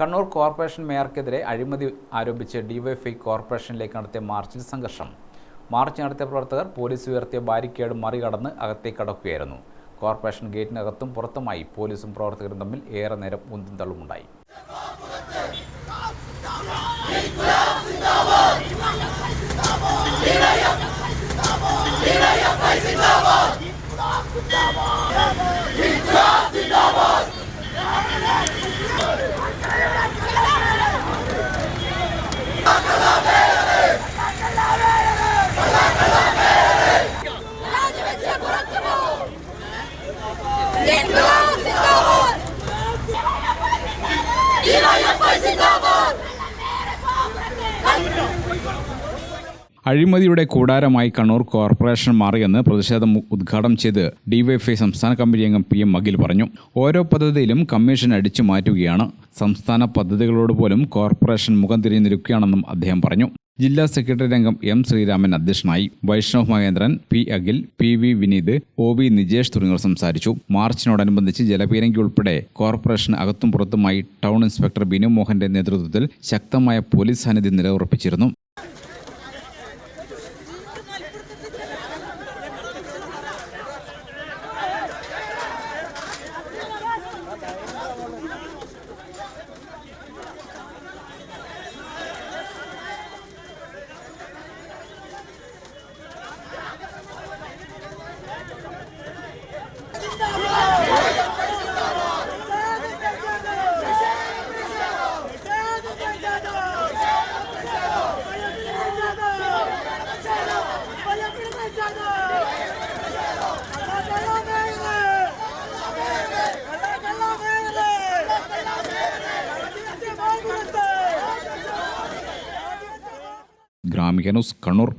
Kannur corporation മേയർക്കെതിരെ അഴിമതി ആരോപിച്ച് DYFI കോർപ്പറേഷനിലേക്ക് നടത്തിയ മാർച്ചിൽ സംഘർഷം. മാർച്ച് നടത്തിയ പ്രവർത്തകർ പോലീസ് ഉയർത്തിയ ബാരിക്കേഡ് മറികടന്ന് അകത്തേക്ക് കടക്കുകയായിരുന്നു. കോർപ്പറേഷൻ ഗേറ്റിനകത്തും പുറത്തുമായി പോലീസും പ്രവർത്തകരും തമ്മിൽ ഏറെ നേരം ഉന്തും തള്ളുമുണ്ടായി. അഴിമതിയുടെ കൂടാരമായി കണ്ണൂർ കോർപ്പറേഷൻ മാറിയെന്ന് പ്രതിഷേധം ഉദ്ഘാടനം ചെയ്ത് ഡിവൈഎഫ്ഐ സംസ്ഥാന കമ്മിറ്റി അംഗം പി എം മഗിൽ പറഞ്ഞു. ഓരോ പദ്ധതിയിലും കമ്മീഷൻ അടിച്ചു മാറ്റുകയാണ്. സംസ്ഥാന പദ്ധതികളോട് പോലും കോർപ്പറേഷൻ മുഖം തിരിഞ്ഞു നിൽക്കുകയാണെന്നും അദ്ദേഹം പറഞ്ഞു. ജില്ലാ സെക്രട്ടറി അംഗം എം ശ്രീരാമൻ അധ്യക്ഷനായി Vaishnav Mahendran P Akhil P V Vineeth O V Nijesh തുടങ്ങിയവർ സംസാരിച്ചു. മാർച്ചിനോടനുബന്ധിച്ച് ജലപീരങ്കി ഉൾപ്പെടെ കോർപ്പറേഷൻ അകത്തും പുറത്തുമായി ടൗൺ ഇൻസ്പെക്ടർ ബിനു മോഹന്റെ നേതൃത്വത്തിൽ ശക്തമായ പോലീസ് സാന്നിധ്യം നിലയുറപ്പിച്ചിരുന്നു. ഗ്രാമിക കണ്ണൂർ.